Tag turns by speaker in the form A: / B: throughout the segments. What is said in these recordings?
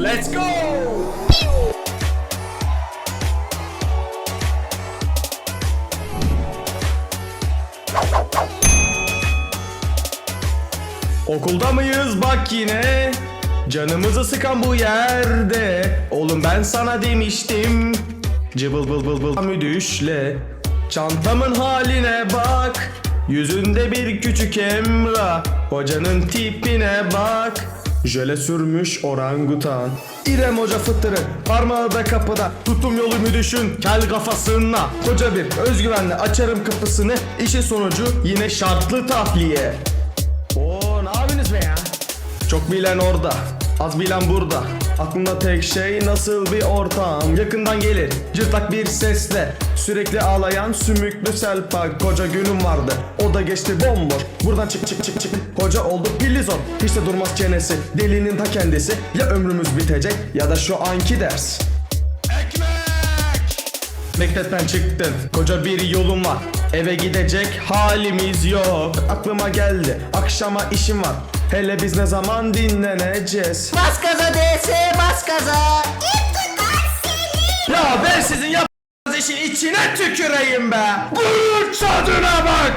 A: Let's go! Okulda mıyız? Bak yine. Canımızı sıkan bu yerde. Oğlum ben sana demiştim. Cıbıl bıl bıl bıl. Müdüşle. Çantamın haline bak. Yüzünde bir küçük emrah. Hocanın tipine bak Jöle sürmüş orangutan İrem hoca fıttırı Parmağı da kapıda Tutum yolu müdüşün Kel kafasına Koca bir özgüvenle açarım kapısını İşin sonucu yine şartlı tahliye Oo ne yapıyorsunuz be ya? Çok bilen orada, az bilen burada. Aklımda tek şey nasıl bir ortam? Yakından gelir cırtlak bir sesle. Sürekli ağlayan sümüklü selpak Koca günüm vardı. O da geçti bomboş. Buradan çık çık çık çık. Koca oldu pillizon Hiç de durmaz çenesi. Delinin ta kendisi. Ya ömrümüz bitecek ya da şu anki ders. Mektepten çıktın koca bir yolum var. Eve gidecek halimiz yok. Aklıma geldi. Akşama işim var Hele biz ne zaman dinleneceğiz?
B: Bas gaza DS bas gaza.
A: Ya ben sizin yaptığınız işin içine tüküreyim be. Bunun tadına bak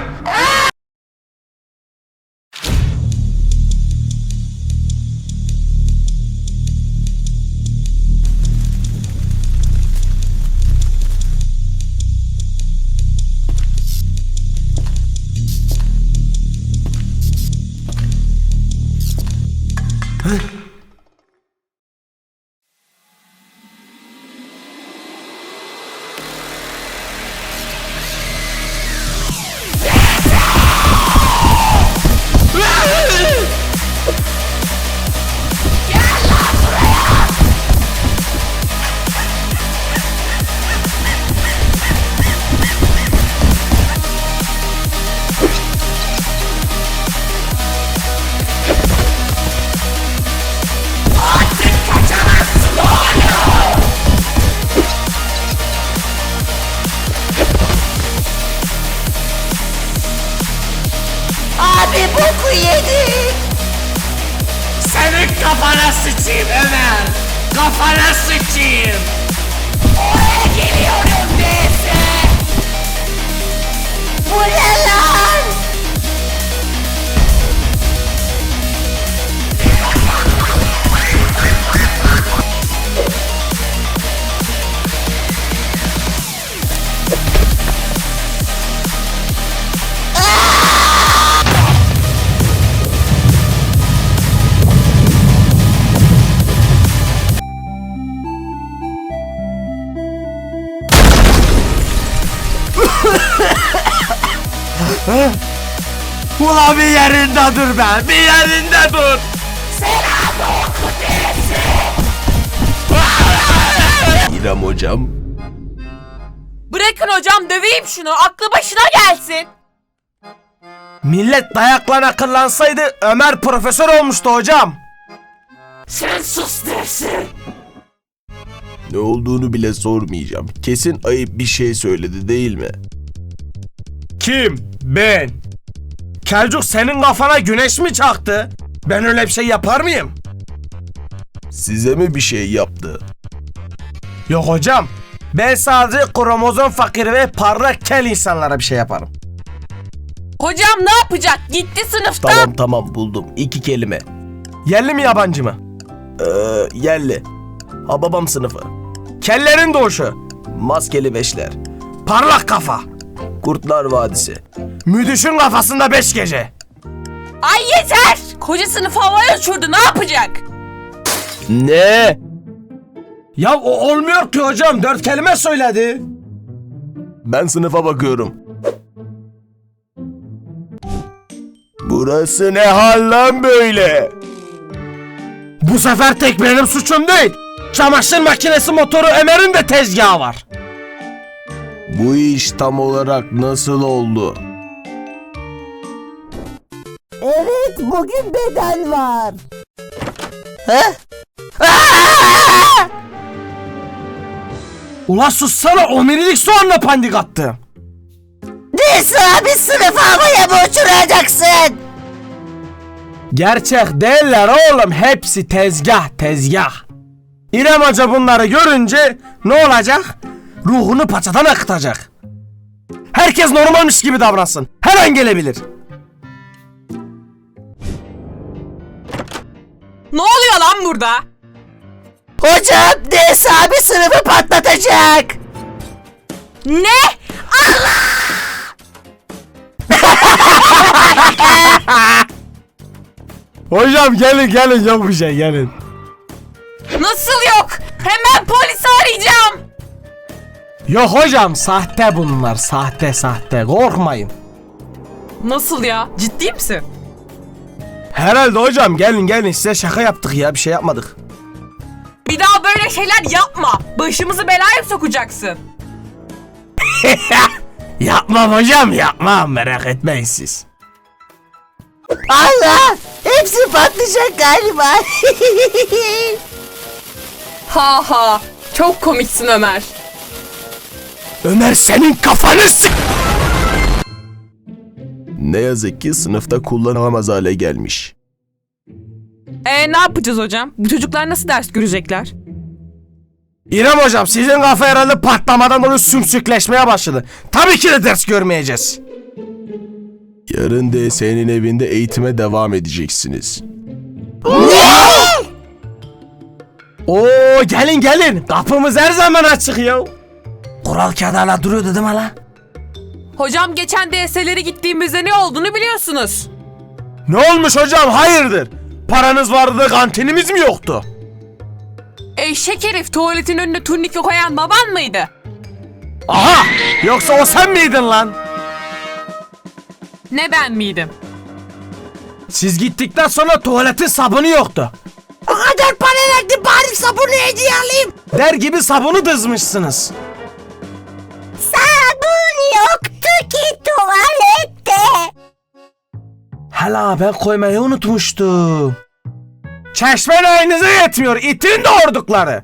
C: Ula bir yerinde dur be. Bir yerinde dur. İrem hocam.
D: Bırakın hocam döveyim şunu aklı başına gelsin.
C: Millet dayakla akıllansaydı Ömer profesör olmuştu hocam.
D: Sen sus dersin.
E: Ne olduğunu bile sormayacağım. Kesin ayıp bir şey söyledi değil mi?
C: Kim? Ben. Kelcuk senin kafana güneş mi çaktı? Ben öyle bir şey yapar mıyım?
E: Size mi bir şey yaptı?
C: Yok hocam. Ben sadece kromozom fakiri ve parlak kel insanlara bir şey yaparım.
D: Hocam ne yapacak? Gitti sınıfta.
E: Tamam tamam buldum. İki kelime.
C: Yerli mi yabancı mı?
E: Ee, yerli. Hababam sınıfı.
C: Kellerin doğuşu.
E: Maskeli beşler.
C: Parlak kafa.
E: Kurtlar Vadisi.
C: Müdüşün kafasında beş gece.
D: Ay yeter. Koca sınıf havaya uçurdu ne yapacak?
E: Ne?
C: Ya o olmuyor ki hocam. Dört kelime söyledi.
E: Ben sınıfa bakıyorum. Burası ne hal lan böyle?
C: Bu sefer tek benim suçum değil. Çamaşır makinesi motoru Ömer'in de tezgahı var.
E: Bu iş tam olarak nasıl oldu?
B: Evet bugün beden var.
C: Ula sussana omurilik soğanla pandik attım.
B: DS abi sınıf havaya mı uçuracaksın?
C: Gerçek değiller oğlum hepsi tezgah tezgah.
A: İrem Hoca bunları görünce ne olacak? Ruhunu paçadan akıtacak. Herkes normalmiş gibi davransın. Her an gelebilir.
D: Ne oluyor lan burada?
B: Hocam Ders abi sınıfı patlatacak.
D: Ne?
A: Hocam gelin gelin yok bir şey gelin.
D: Nasıl yok? Hemen polisi arayacağım.
A: Yok hocam sahte bunlar sahte sahte korkmayın.
D: Nasıl ya? Ciddi misin?
A: Herhalde hocam gelin gelin size şaka yaptık ya bir şey yapmadık.
D: Bir daha böyle şeyler yapma. Başımızı belaya sokacaksın.
A: Yapmam hocam yapmam merak etmeyin siz.
B: Allah hepsi patlayacak galiba.
D: Ha ha. Çok komiksin Ömer.
A: Ömer senin kafanı s-
E: Ne yazık ki sınıfta kullanılamaz hale gelmiş.
D: E ne yapacağız hocam? Bu çocuklar nasıl ders görecekler?
A: İrem hocam sizin kafa herhalde patlamadan dolayı sümsükleşmeye başladı. Tabii ki de ders görmeyeceğiz.
E: Yarın DS'nin evinde eğitime devam edeceksiniz.
A: Oo gelin gelin kapımız her zaman açık ya. Kural kağıdı hala duruyor dedim hala.
D: Hocam geçen DS'lere gittiğimizde ne olduğunu biliyorsunuz.
A: Ne olmuş hocam hayırdır? Paranız vardı kantinimiz mi yoktu?
D: Eşek herif tuvaletin önüne turnike koyan baban mıydı?
A: Aha yoksa o sen miydin lan?
D: Ne ben miydim?
A: Siz gittikten sonra tuvaletin sabunu yoktu.
B: o kadar para verdim bari sabunu hediye alayım.
A: Der gibi sabunu dızmışsınız.
B: Sabun yoktu ki tuvalette.
A: Hala ben koymayı unutmuştum. Çeşme neyinize yetmiyor itin doğurdukları.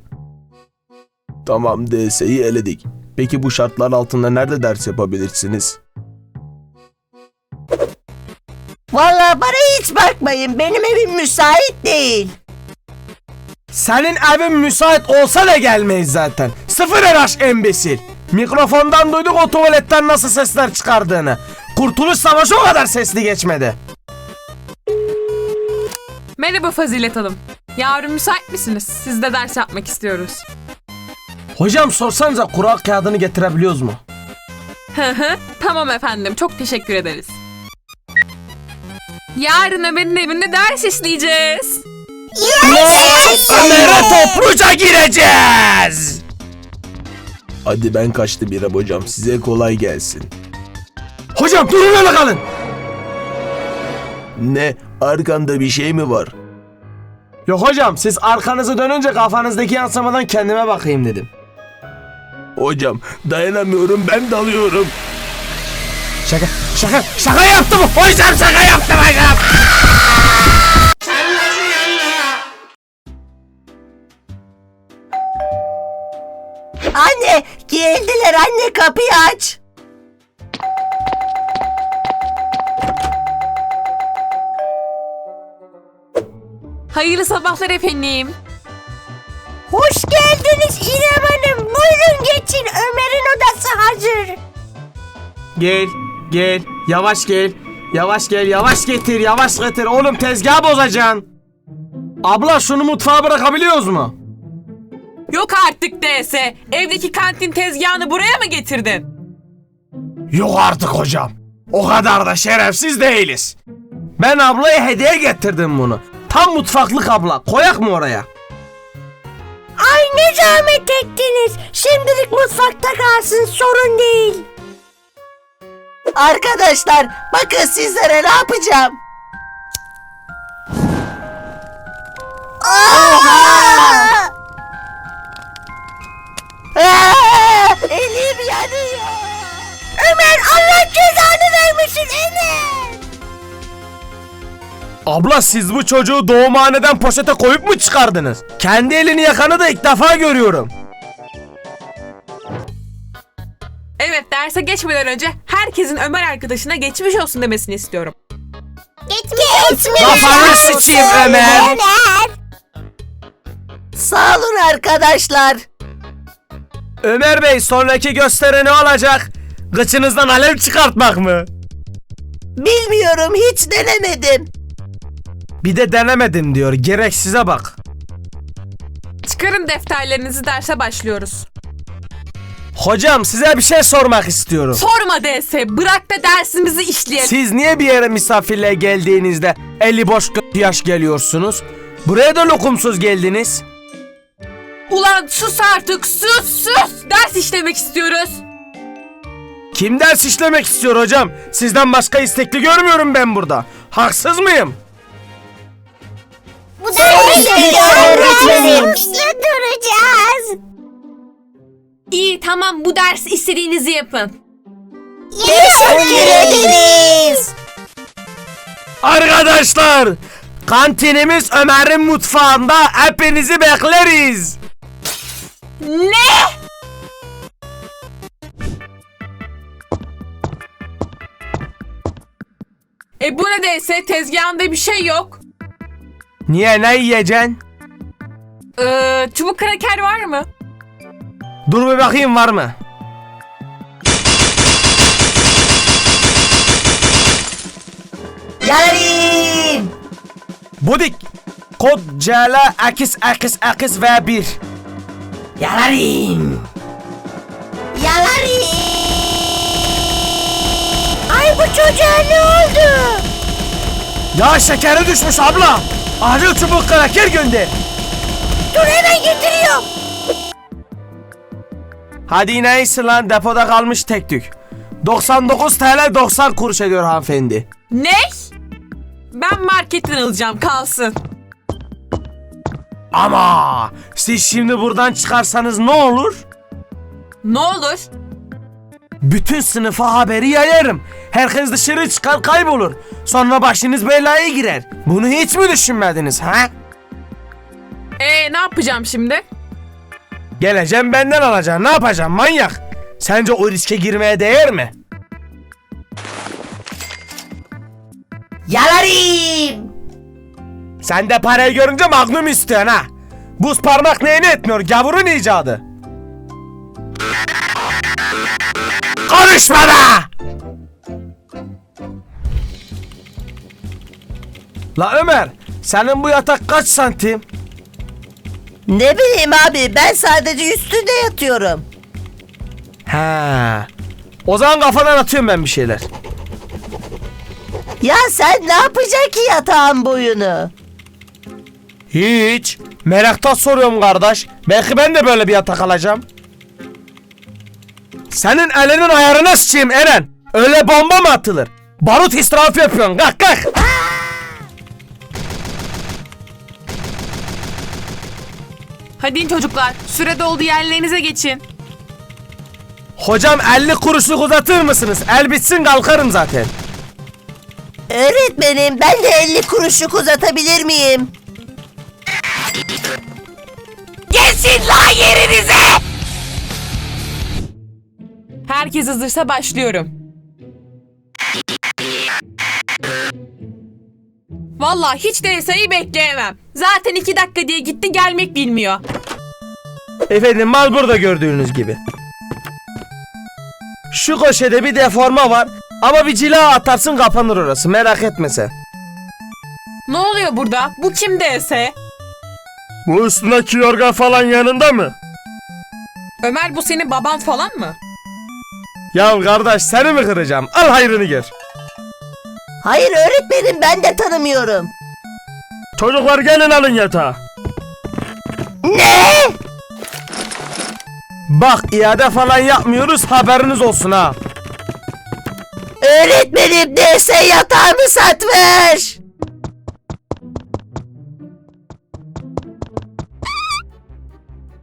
E: Tamam DS'yi eledik. Peki bu şartlar altında nerede ders yapabilirsiniz?
B: Vallahi bana hiç bakmayın benim evim müsait değil.
A: Senin evin müsait olsa da gelmeyiz zaten. Sıfır RH embesil. Mikrofondan duyduk o tuvaletten nasıl sesler çıkardığını. Kurtuluş Savaşı o kadar sesli geçmedi.
D: Merhaba Fazilet Hanım. Yarın müsait misiniz? Sizde ders yapmak istiyoruz.
A: Hocam sorsanıza kural kağıdını getirebiliyoruz mu?
D: Hı hı. tamam efendim. Çok teşekkür ederiz. Yarın Ömer'in evinde ders işleyeceğiz.
A: Ömer'e topluca gireceğiz.
E: Hadi ben kaçtım İrem hocam. Size kolay gelsin.
A: Hocam durun öyle kalın.
E: Ne? Arkanda bir şey mi var?
A: Yok hocam siz arkanızı dönünce kafanızdaki yansımadan kendime bakayım dedim.
E: Hocam dayanamıyorum ben dalıyorum.
A: Şaka şaka şaka yaptım hocam şaka yaptım hocam.
B: Geldiler anne kapıyı aç.
D: Hayırlı sabahlar efendim.
B: Hoş geldiniz İrem Hanım. Buyurun geçin Ömer'in odası hazır.
A: Gel gel yavaş gel yavaş gel yavaş getir yavaş getir oğlum tezgahı bozacaksın. Abla şunu mutfağa bırakabiliyoruz mu?
D: Yok artık DS. Evdeki kantin tezgahını buraya mı getirdin?
A: Yok artık hocam. O kadar da şerefsiz değiliz. Ben ablaya hediye getirdim bunu. Tam mutfaklık abla. Koyak mı oraya?
B: Ay ne zahmet ettiniz. Şimdilik mutfakta kalsın sorun değil. Arkadaşlar bakın sizlere ne yapacağım. Oha! Cezanı vermesin Enes.
A: Abla siz bu çocuğu doğumhaneden poşete koyup mu çıkardınız? Kendi elini yakanı da ilk defa görüyorum.
D: Evet derse geçmeden önce herkesin Ömer arkadaşına geçmiş olsun demesini istiyorum.
B: Geçmiş
A: Kafanı sıçayım Ömer.
B: Sağ olun arkadaşlar.
A: Ömer Bey sonraki gösteri ne olacak? Gıçınızdan alev çıkartmak mı?
B: Bilmiyorum hiç denemedim.
A: Bir de denemedim diyor. Gereksize bak.
D: Çıkarın defterlerinizi derse başlıyoruz.
A: Hocam size bir şey sormak istiyorum.
D: Sorma DS. Bırak da dersimizi işleyelim.
A: Siz niye bir yere misafirliğe geldiğinizde eli boş g- yaş geliyorsunuz? Buraya da lokumsuz geldiniz.
D: Ulan sus artık sus sus. Ders işlemek istiyoruz.
A: Kim ders işlemek istiyor hocam? Sizden başka istekli görmüyorum ben burada. Haksız mıyım?
B: Bu da öğretmenim. duracağız.
D: İyi tamam bu ders istediğinizi yapın.
B: Teşekkür ederiz.
A: Arkadaşlar, kantinimiz Ömer'in mutfağında hepinizi bekleriz.
D: E bu ne DS? Tezgahında bir şey yok.
A: Niye ne yiyeceksin?
D: Ee, çubuk kraker var mı?
A: Dur bir bakayım var mı?
B: Yarim.
A: Budik. Kod CL X X X V1.
B: Yarim. Yarim. Çocuğa ne oldu?
A: Ya şekeri düşmüş abla. Acil çubuk kraker gönder.
B: Dur hemen getiriyorum.
A: Hadi neyse lan depoda kalmış tek tük. 99 TL 90 kuruş ediyor hanımefendi.
D: Ne? Ben marketten alacağım kalsın.
A: Ama siz şimdi buradan çıkarsanız ne olur?
D: Ne olur?
A: Bütün sınıfa haberi yayarım. Herkes dışarı çıkar kaybolur. Sonra başınız belaya girer. Bunu hiç mi düşünmediniz ha?
D: Ee ne yapacağım şimdi?
A: Geleceğim benden alacaksın. Ne yapacağım manyak? Sence o riske girmeye değer mi?
B: Yarim.
A: Sen de parayı görünce magnum istiyorsun ha. Buz parmak neyini etmiyor gavurun icadı. Konuşma be! La Ömer, senin bu yatak kaç santim?
B: Ne bileyim abi ben sadece üstünde yatıyorum.
A: He. O zaman kafadan atıyorum ben bir şeyler.
B: Ya sen ne yapacaksın ki yatağın boyunu?
A: Hiç. Meraktan soruyorum kardeş. Belki ben de böyle bir yatak alacağım. Senin elinin ayarına sıçayım Eren. Öyle bomba mı atılır? Barut israfı yapıyorsun. Kalk kalk.
D: Hadi in çocuklar. Süre doldu yerlerinize geçin.
A: Hocam 50 kuruşluk uzatır mısınız? El bitsin kalkarım zaten.
B: Öğretmenim ben de 50 kuruşluk uzatabilir miyim? Geçin lan yerinize!
D: Herkes hazırsa başlıyorum. Vallahi hiç DS'yi bekleyemem. Zaten iki dakika diye gitti gelmek bilmiyor.
A: Efendim mal burada gördüğünüz gibi. Şu köşede bir deforma var. Ama bir cila atarsın kapanır orası merak etme sen.
D: Ne oluyor burada? Bu kim DS?
A: Bu üstündeki yorgan falan yanında mı?
D: Ömer bu senin baban falan mı?
A: Ya kardeş seni mi kıracağım? Al hayrını gör.
B: Hayır öğretmenim ben de tanımıyorum.
A: Çocuklar gelin alın yatağı.
B: Ne?
A: Bak iade falan yapmıyoruz haberiniz olsun ha.
B: Öğretmenim DS yatağımı satmış.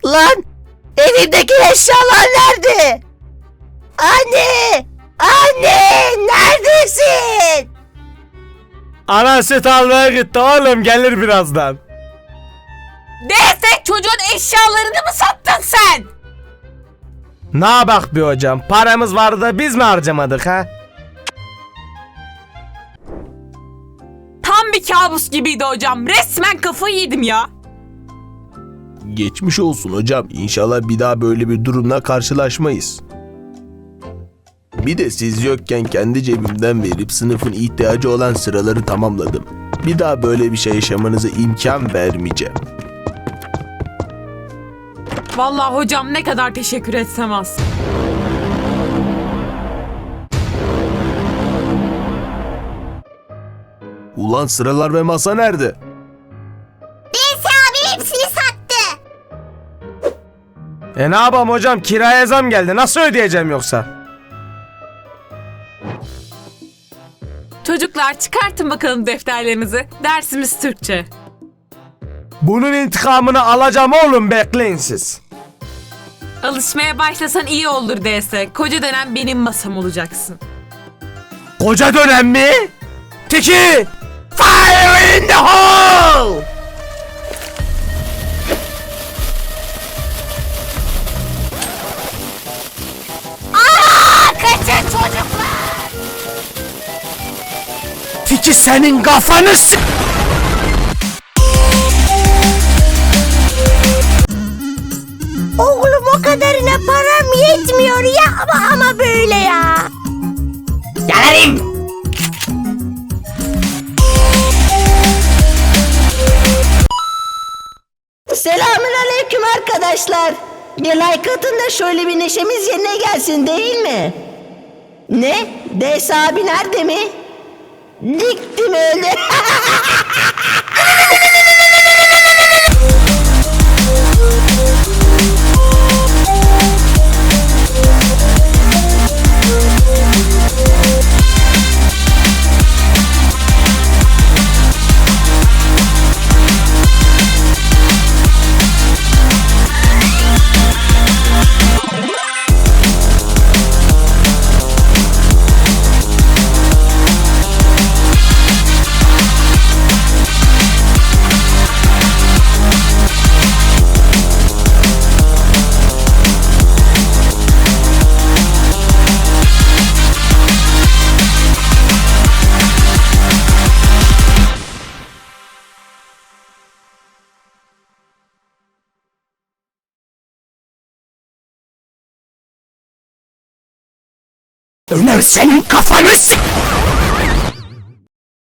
B: Lan evimdeki eşyalar nerede? Anne! Anne! Neredesin?
A: Ana süt almaya gitti oğlum gelir birazdan.
D: DS çocuğun eşyalarını mı sattın sen?
A: Ne bak bir hocam paramız vardı da biz mi harcamadık ha?
D: Tam bir kabus gibiydi hocam. Resmen kafayı yedim ya.
E: Geçmiş olsun hocam. İnşallah bir daha böyle bir durumla karşılaşmayız. Bir de siz yokken kendi cebimden verip sınıfın ihtiyacı olan sıraları tamamladım. Bir daha böyle bir şey yaşamanıza imkan vermeyeceğim.
D: Vallahi hocam ne kadar teşekkür etsem az.
E: Ulan sıralar ve masa nerede?
B: Neyse abi hepsini sattı.
A: E ne yapalım hocam kiraya zam geldi nasıl ödeyeceğim yoksa?
D: Çocuklar çıkartın bakalım defterlerinizi. Dersimiz Türkçe.
A: Bunun intikamını alacağım oğlum bekleyin siz.
D: Alışmaya başlasan iyi olur DS. Koca dönem benim masam olacaksın.
A: Koca dönem mi? Tiki! Fire in the hole! Tiki senin kafanı s-
B: Oğlum o kadarına param yetmiyor ya ama ama böyle ya. Gelirim.
F: Selamünaleyküm arkadaşlar. Bir like atın da şöyle bir neşemiz yerine gelsin değil mi? Ne? Des abi nerede mi? Diktim öyle.
A: Ömer senin kafanı s-